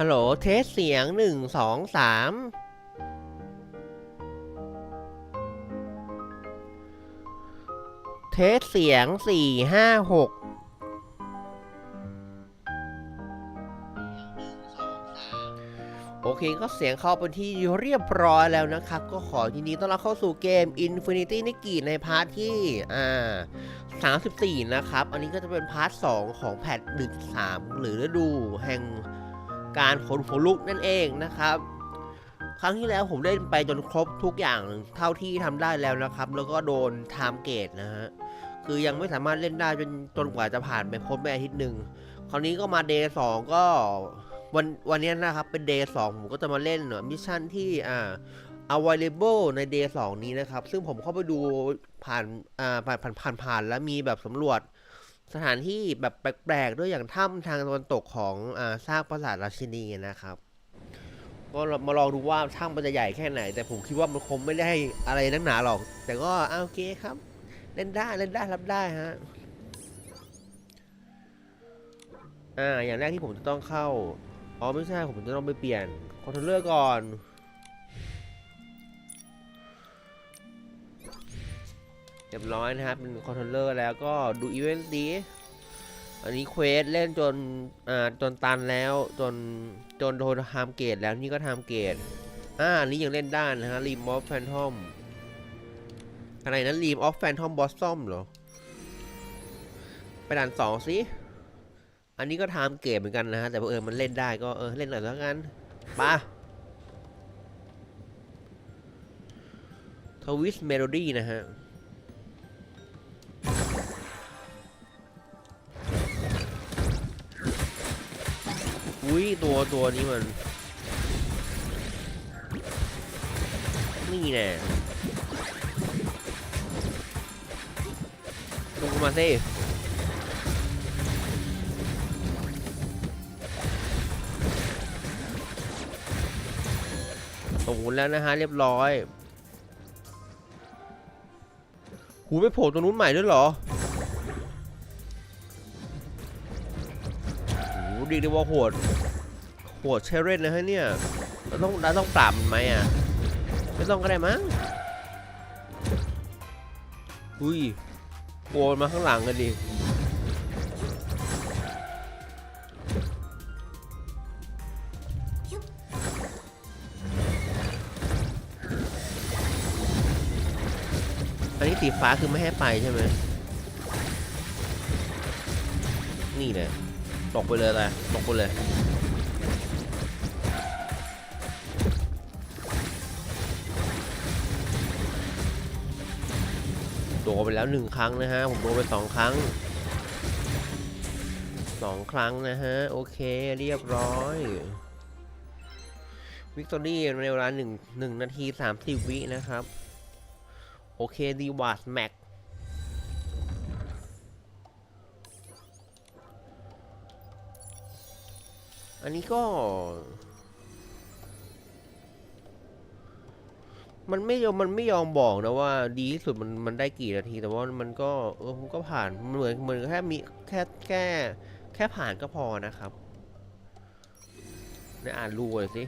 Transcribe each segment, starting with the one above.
ฮัลโหลเทสเสียงหนึ่งสองสามเทสเสียงสี่ห้าหกโอเคก็เสียงเข้าเป็นที่เรียบร้อยแล้วนะครับ ก็ขอยินดีต้อนรับเข้าสู่เกม Infinity n i k i ในพาร์ทที่อ่า34 นะครับ อันนี้ก็จะเป็นพาร์ท 2 ของแพท1.3 หรือฤดูแห่ง การขนหัวลุกนั่นเองนะครับ ครั้งที่แล้วผมเล่นไปจนครบทุกอย่างเท่าที่ทำได้แล้วนะครับ แล้วก็โดนไทม์เกตนะฮะคือยังไม่สามารถเล่นได้จนจนกว่าจะผ่านไปพ้นไปอาทิตย์หนึ่งคราวนี้ก็มาเดย์สองก็วันวันนี้นะครับเป็นเดย์สองผมก็จะมาเล่นมิชชั่นที่อ่า available ในเดย์สองนี้นะครับ ซึ่งผมเข้าไปดูผ่านอ่าผ่านผ่านผ่านผ่านแล้วมีแบบสำรวจ สถานที่แบบแปลกๆ ด้วยอย่างถ้ำทางตะวันตกของอ่าซากปราสาทราชินีนะครับ ก็มาลองดูว่าถ้ำมันจะใหญ่แค่ไหน แต่ผมคิดว่ามันคงไม่ได้อะไรนักหนาหรอก แต่ก็โอเคครับ เล่นได้เล่นได้รับได้ฮะอ่าอย่างแรกที่ผมจะต้องเข้าอ๋อไม่ใช่ผมจะต้องไปเปลี่ยนคอนโทรลเลอร์ก่อน เรียบร้อยนะครับเป็นคอนโทรลเลอร์แล้วก็ดูอีเวนต์ดีอันนี้เควสเล่นจนอ่าจนตันแล้วจนจนโดนทำเกตแล้วนี่ก็ทำเกตอ่าอันนี้ยังเล่นได้นะฮะรีมอฟแฟนทอมอะไรนะรีมออฟแฟนทอมบอสซอมเหรอไปด่านสองสิอันนี้ก็ทำเกมเหมือนกันนะฮะแต่เออมันเล่นได้ก็เออเล่นหน่อยแล้วกันมาทวิสเมโลดี้นะฮะ ตัวตัวนี้มัน นี่แน่ลงมาสิโอ้โหแล้วนะฮะ เรียบร้อย หูไปโผล่ตรงนู้นใหม่ด้วยเหรอโหดีดีว่าโหด โหดเชเรนนะฮะเนี่ยเราต้องเราต้องปราบมันไหมอะ ไม่ต้องก็ได้มั้งอุ้ยโกนมาข้างหลังกันดิอันนี้สีฟ้าคือไม่ให้ไปใช่ไหมนี่เลยตกไปเลยเลยตกไปเลย ไปแล้วหนึ่งครั้งนะฮะ ผมโดนไปสองครั้งสองครั้งนะฮะ โอเคเรียบร้อยวิกตอรี่ในเวลาหนึ่งหนึ่งนาทีสามสิบวินะครับ โอเคดีวาสแม็กอันนี้ก็ มันไม่ยอมมันไม่ยอมบอกนะว่า ดีที่สุดมันมันได้กี่นาที แต่ว่ามันก็เออมันก็ผ่านเหมือนเหมือนแค่มีแค่แค่แค่ผ่านก็พอนะครับได้อ่านรูเลยสิ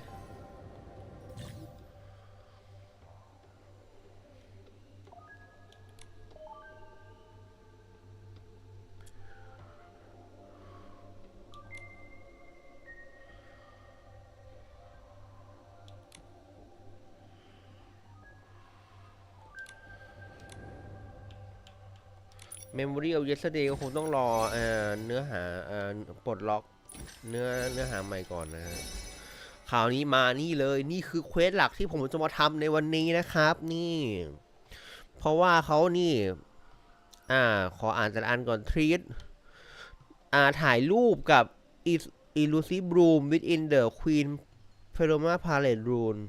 Memory of Yesterday ก็คงต้องรอเอ่อเนื้อหาเอ่อปลดล็อกเนื้อเนื้อหาใหม่ก่อนนะฮะข่าวนี้มานี่เลยนี่คือเควสหลักที่ผมจะมาทำในวันนี้นะครับ นี่ เพราะว่าเขานี่ อ่า ขออ่านแต่ละอันก่อนทรีตอ่าถ่ายรูปกับ Elusive Bloom within the Queen Paloma Palette Rune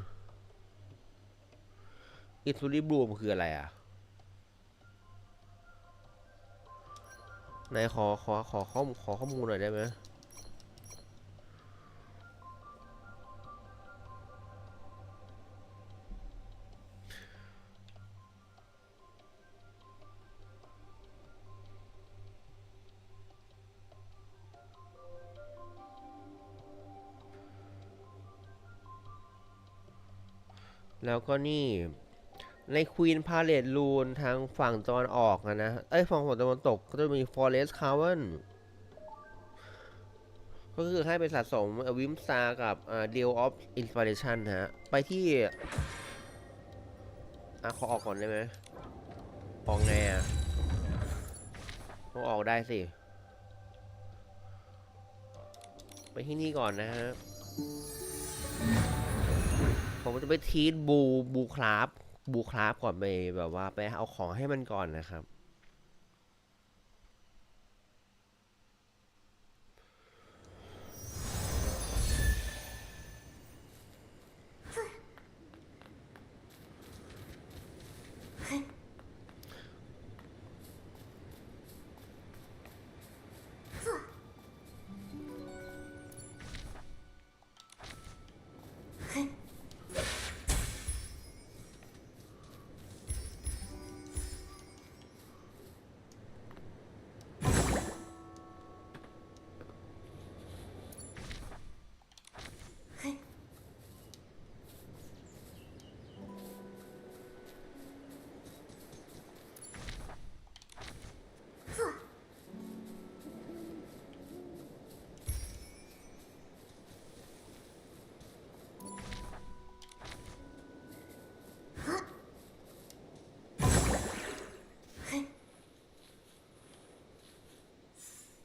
Elusive Bloom คืออะไรอะ นายขอขอขอข้อมูลขอข้อมูลหน่อยได้ไหมแล้วก็นี่ ในควีนพาเลตลูนทางฝั่งตะวันออกอะนะเอ้ยฝั่งตะวันตกก็จะมี Forest c a v e n ก็คือให้ไปสะสมวิมซากับเดียลออฟอินสปิเรชันฮะ ไปที่อะขอออกก่อนได้ไหมออกไงอะต้องออกได้สิ ไปที่นี่ก่อนนะฮะ ผมจะไปทีทบูบูคราฟ บูคราฟก่อนไปแบบว่าไปเอาของให้มันก่อนนะครับ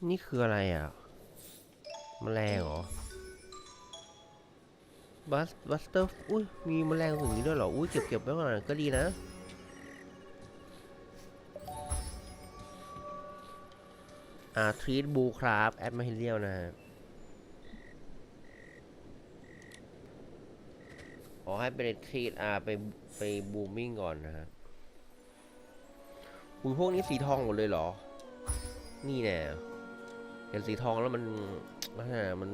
นี่คืออะไรอะมแมลงเหรอบัสบัสเตอร์อุ้ยมีมแมลงอย่างนี้ด้วยเหรออุ้ยเก็บเก็บไว้ก่อนก็ดีนะอ่าทรีตบูคราฟแอดมาเฮเรียลนะฮะขอให้เป็นทรีตอ่าไปไปบูมมิ่งก่อนนะฮะอุ้ยพวกนี้สีทองหมดเลยเหรอ นี่แน่ เห็นสีทองแล้วมันมันมัน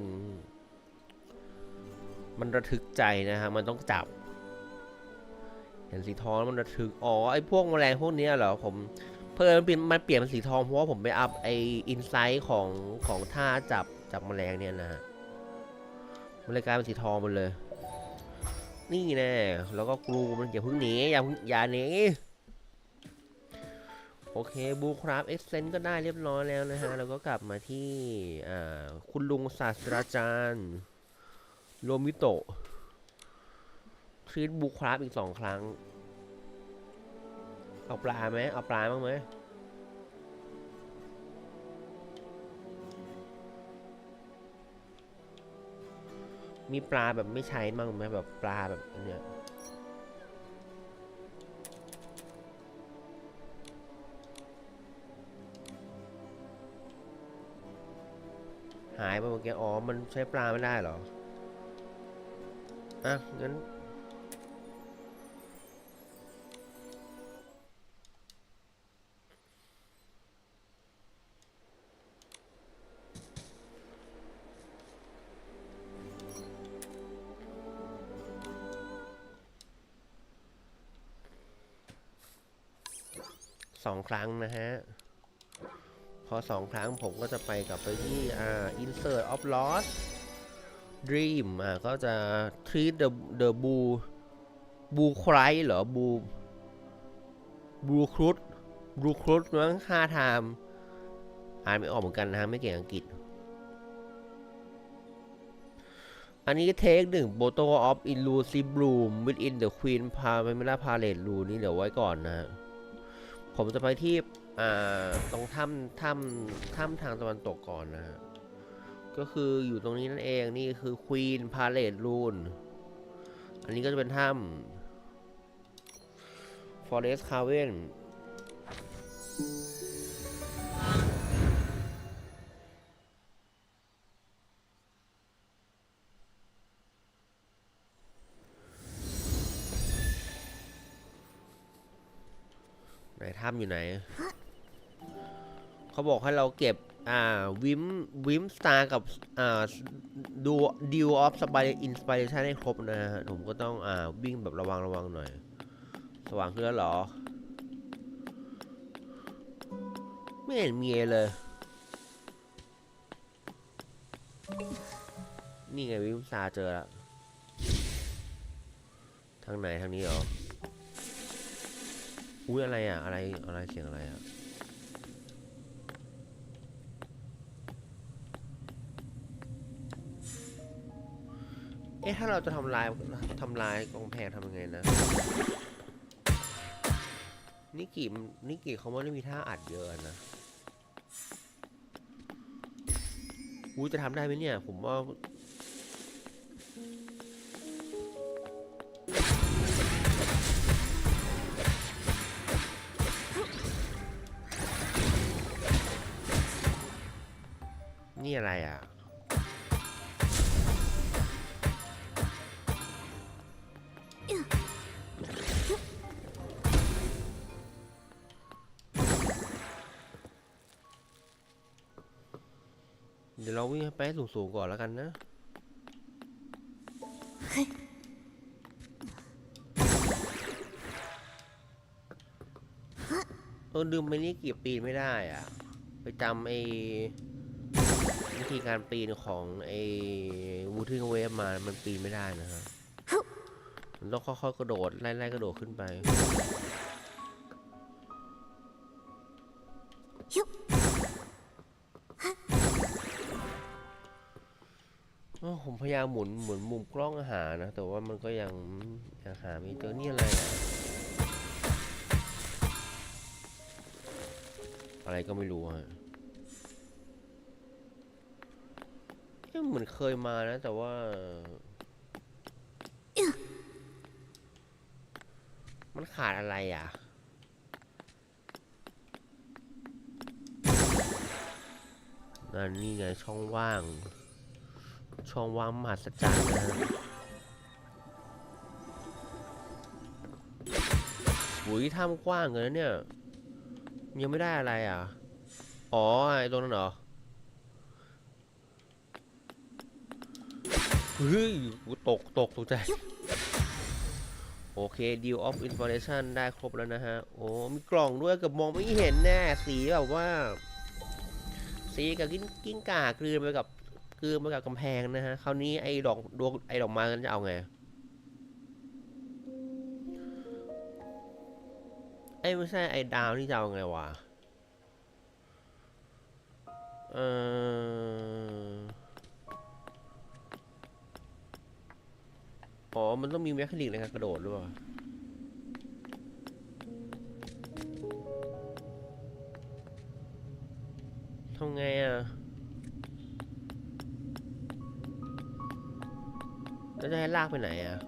มันระทึกใจนะฮะ มันต้องจับ เห็นสีทองแล้วมันระทึก อ๋อ ไอพวกแมลงพวกนี้เหรอ ผม เพิ่มมันเปลี่ยนมันเปลี่ยนเป็นสีทองเพราะว่าผมไปอัพไออินไซต์ของของท่าจับจับแมลงเนี่ยนะฮะ มันเลยกลายเป็นสีทองหมดเลย นี่แน่แล้วก็กรูมันอย่าพิ่งหนีอย่าพิ่งอย่าหนี โอเคบูคราฟเอ็กเซนก็ได้เรียบร้อยแล้วนะฮะแล้วก็กลับมาที่คุณลุงศาสตราจารย์โรมิโตะทรีตบูคราฟอีกสองครั้ง เอาปลาไหมเอาปลาบ้างไหมมีปลาแบบไม่ใช้บ้างไหมแบบปลาแบบเนี้ยายไปเมื่อกี้อ๋อ มันใช้ปลาไม่ได้เหรอ อะ งั้น สองครั้งนะฮะ อสองครั้งผมก็จะไปกลับไปที่อ่า insert of loss dream อ่าก็จะ treat the the blue blue cry เหรอ blue blue crud blue crud มั้งห้าไทม์อ่านไม่ออกเหมือนกันนะไม่เก่งอังกฤษ อันนี้เทคหนึ่ง Photo of Illusive Bloom within the Queen Pamela Palette Rule นี่เดี๋ยวไว้ก่อนนะฮะผมจะไปที่ อ่าตรงถ้ำถ้ำถ้ำทางตะวันตกก่อนนะฮะ ก็คืออยู่ตรงนี้นั่นเองนี่คือ Queen Palette Rune อันนี้ก็จะเป็นถ้ำ Forest Cavern ไหนถ้ำอยู่ไหน เขาบอกให้เราเก็บอ่าวิมวิมสตาร์กับอ่าดูดิวออฟสปายอินสปิเรชันให้ครบนะฮะผมก็ต้องอ่าวิ่งแบบระวังระวังหน่อย สว่างขึ้นแล้วหรอ ไม่เห็นมีเลย นี่ไงวิมสตาร์เจอแล้วทางไหนทางนี้เหรอ อุ้ยอะไรอะ อะไรอะไรเสียงอะไรอะ เอ๊ะถ้าเราจะทำลายทำลายกองแพงทำยังไงนะนิกิมนิกิเขาไม่ได้มีท่าอัดเยอะนะอุ้ยจะทำได้ไหมเนี่ย ผมว่านี่อะไรอะ เดี๋ยวเราวิ่งไปให้สูงๆก่อนแล้วกันนะ เออลืมไปนี่กี่ปีนไม่ได้อะ ไปจำไอ้วิธีการปีนของไอ้วูทิงเวฟมา มันปีนไม่ได้นะฮะมันต้องค่อยๆกระโดดไล่ๆกระโดดขึ้นไป พยายามหมุนหมุนมุมกล้องหานะ แต่ว่ามันก็ยังยังหาไม่เจอนี่อะไรอะอะไรก็ไม่รู้ฮะเอ๊ะเหมือนเคยมานะ แต่ว่า มันขาดอะไรอะนั่นนี่ไงช่องว่าง ช่องว่างมหัศจรรย์นะหุยถ้ำกว้างเลยเนี่ย ยังไม่ได้อะไรอะ อ๋อไอ้ตรงนั้นเหรอเฮ้ยกูตกตกตกใจโอเค deal of information ได้ครบแล้วนะฮะ โอ้ มีกล่องด้วยกับมองไม่เห็นแน่ สีแบบว่า สีกับกิ้งกิ้งก่า กลืนไปกับ กลืนไปกับกำแพงนะฮะ คราวนี้ไอ้ดอกดวงไอ้ดอกไม้นั้นจะเอาไง ไอ้ไม่ใช่ไอ้ดาวนี่จะเอาไงวะ เอออ๋อ มันต้องมีแมคานิกในการกระโดดด้วยวะทำไงอะ แล้วจะให้ลากไปไหนอะ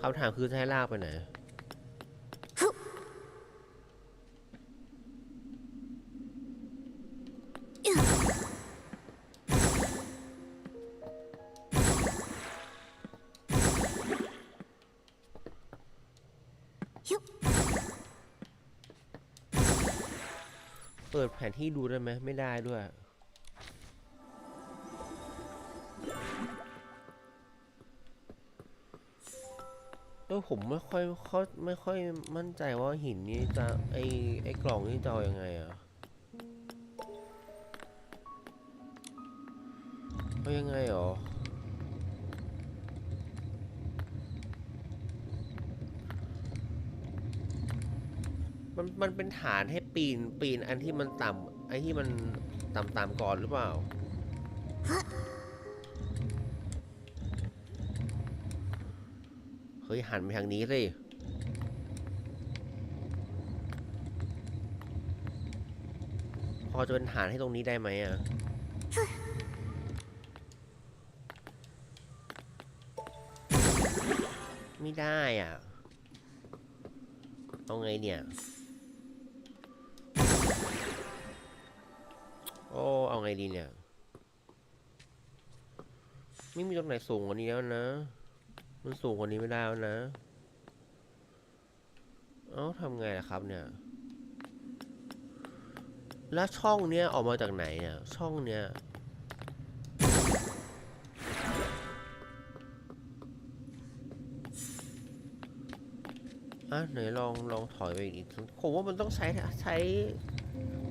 คำถามคือจะให้ลากไปไหนเปิดแผนที่ดูได้ไหมไม่ได้ด้วย ผมไม่ค่อยเขาไม่ค่อยมั่นใจว่าหินนี้จะไอไอกล่องนี้จะเอายังไงอะเอายังไงหรอมันมันเป็นฐานให้ปีนปีนอันที่มันต่ำไอที่มันต่ำๆก่อนหรือเปล่า ฮ้ยหันไปทางนี้สิพอจะเป็นฐานให้ตรงนี้ได้ไหมอะไม่ได้อะเอาไงเนี่ย โอ้ เอาไงดีเนี่ย ไม่มีตรงไหนสูงกว่านี้แล้วนะ มันสูงกว่านี้ไม่ได้แล้วนะ เอ้าทำไงล่ะครับเนี่ย แล้วช่องเนี้ยออกมาจากไหนเนี่ย ช่องเนี้ย อะไหนลองลองถอยไปอีกผมว่ามันต้องใช้ใช้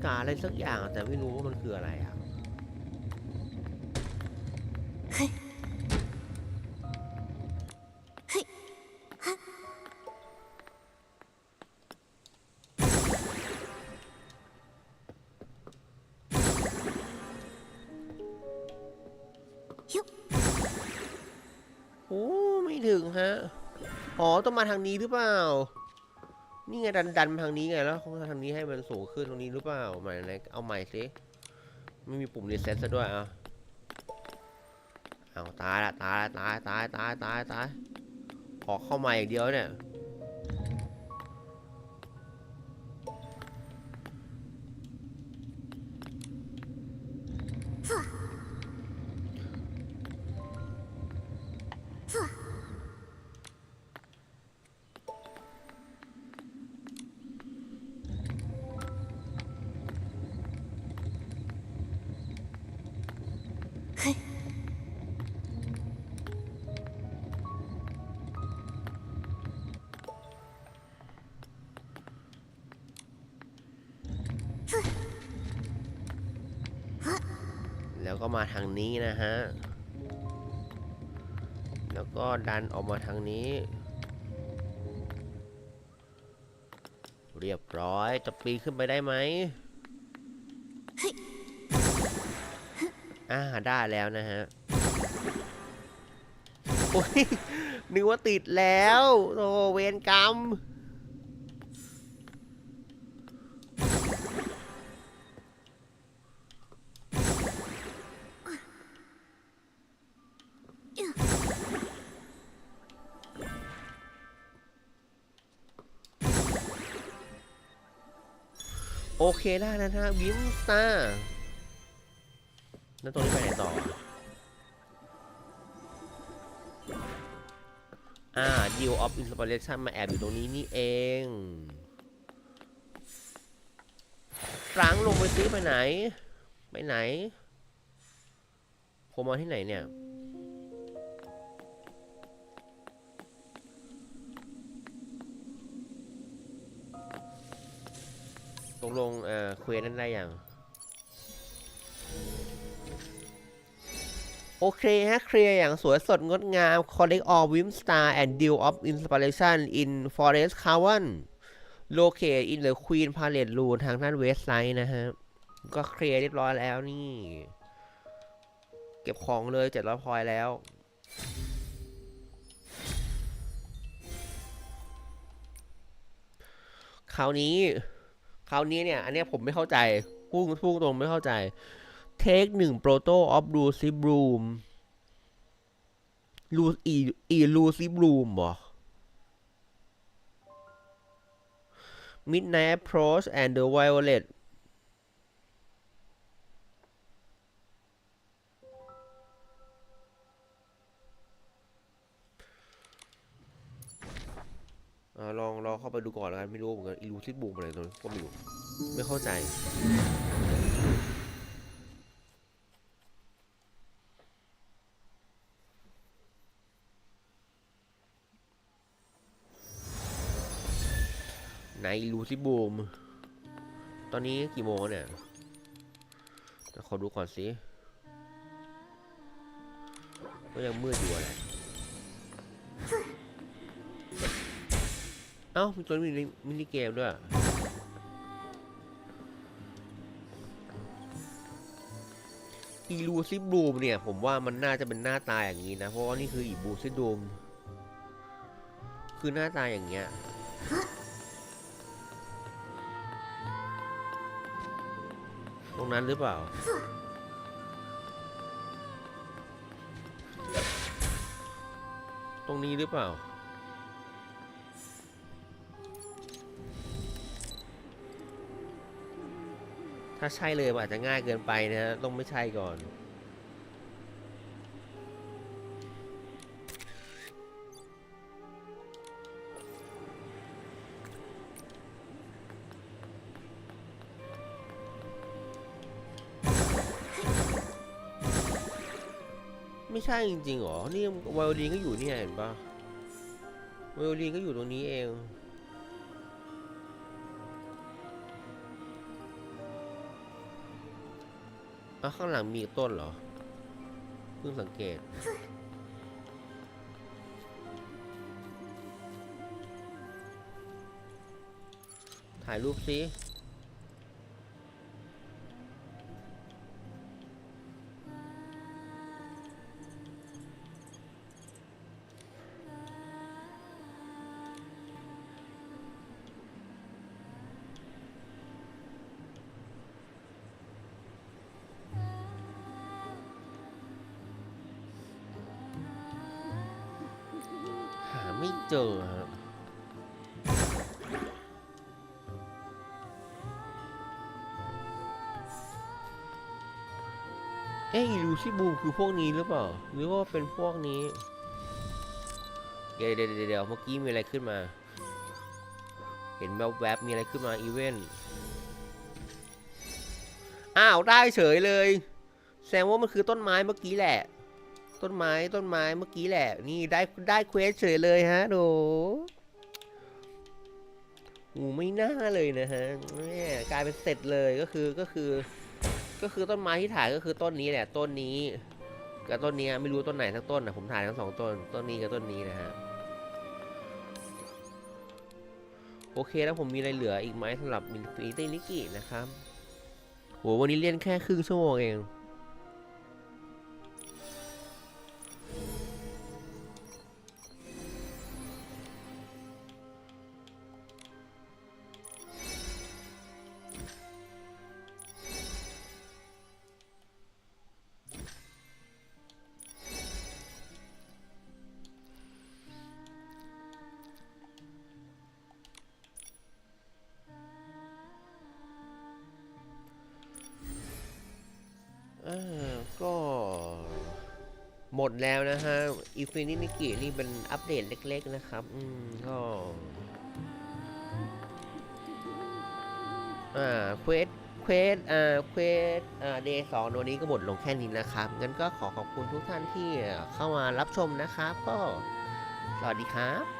กาอะไรสักอย่างแต่ไม่รู้ว่ามันคืออะไรอะ ทางนี้หรือเปล่า นี่ไงดันดันมาทางนี้ไงแล้วเขาทางนี้ให้มันสูงขึ้นตรงนี้หรือเปล่าใหม่ไหนเอาใหม่สิไม่มีปุ่มรีเซ็ตซะด้วยอะเอาตายละตายละตายตายตายตายตายขอเข้ามาอย่างเดียวเนี่ย ก็มาทางนี้นะฮะ แล้วก็ดันออกมาทางนี้ เรียบร้อย จะปีนขึ้นไปได้ไหมอ่าได้แล้วนะฮะ โอ้ยนึกว่าติดแล้วโอ้เวรกรรม โอเคได้แล้วนะวิมสตาแล้วตรงนี้ไปไหนต่อ อ่า Deal of Inspiration มาแอบอยู่ตรงนี้นี่เองฟรังลงไปซื้อไปไหน ไปไหน ผมมาที่ไหนเนี่ย กลงเอ่อคุยนั้นได้อยังโอเคฮะ เคลียร์อย่างสวยสดงดงาม Collect all Wim Star and Deal of Inspiration in Forest Cavern Locate in the Queen Palette Rune ทางด้านเวสไ i ด์นะฮะ ก็เคลียร์เรียบร้อยแล้วนี่ เก็บของเลยเจ็ดร้อยพอยแล้วคราวนี้ คราวนี้เนี่ย อันนี้ผมไม่เข้าใจพูดพูดตรงไม่เข้าใจเทคหนึ่งโปรโตออฟรูซิบรูมรูอีอีลูซิบรูมเหรอ Midnight Approach and the Violet อ่าลองลองเข้าไปดูก่อนแล้วกันไม่รู้เหมือนกันอีรูซิบรูมอะไรตรงนี้ก็ไม่รู้ไม่เข้าใจในลูซิบูม ตอนนี้กี่โมงเนี่ยขอดูก่อนสิก็ยังมืดอยู่อะไร เอ้ามีตัวมินิมินิเกมด้วยอีลูซิบลูมเนี่ย ผมว่ามันน่าจะเป็นหน้าตาอย่างนี้นะ เพราะว่านี่คืออีบูซิดูมคือหน้าตาอย่างเงี้ยตรงนั้นหรือเปล่า ตรงนี้หรือเปล่า ถ้าใช่เลยมันอาจจะง่ายเกินไปนะต้องไม่ใช่ก่อน ไม่ใช่จริงๆหรอ นี่ไวโอลินก็อยู่นี่เห็นปะไวโอลินก็อยู่ตรงนี้เอง อ้าวข้างหลังมีอีกต้นเหรอ เพิ่งสังเกต ถ่ายรูปสิ เจอเอ้ยลูซี่บูคือพวกนี้หรือเปล่า หรือว่าเป็นพวกนี้เดี๋ยวเดี๋ยวเดี๋ยวเดี๋ยวเมื่อกี้มีอะไรขึ้นมา เห็นแวบแวบมีอะไรขึ้นมาอีเวนต์ อ้าว ได้เฉยเลย แสดงว่ามันคือต้นไม้เมื่อกี้แหละ ต้นไม้ต้นไม้เมื่อกี้แหละ นี่ได้ได้เควสเฉยเลยฮะโดอูไม่น่าเลยนะฮะแม่กลายเป็นเสร็จเลยก็คือก็คือ ก็คือต้นไม้ที่ถ่ายก็คือต้นนี้แหละ ต้นนี้กับต้นนี้ไม่รู้ต้นไหนทั้งต้นนะผมถ่ายทั้งสองต้น ต้นนี้กับต้นนี้นะฮะโอเคแล้วผมมีอะไรเหลืออีกไหมสำหรับมินฟินิตี้นิกินะครับโหวันนี้เล่นแค่ครึ่งชั่วโมงเอง หมดแล้วนะฮะอีฟินินิกินี่เป็นอัปเดตเล็ก ๆ นะครับ อืมก็อ่าเควสเควสอ่าเควสอ่าเดย์สองวันนี้ก็หมดลงแค่นี้นะครับ งั้นก็ขอขอบคุณทุกท่านที่เข้ามารับชมนะครับ ก็สวัสดีครับ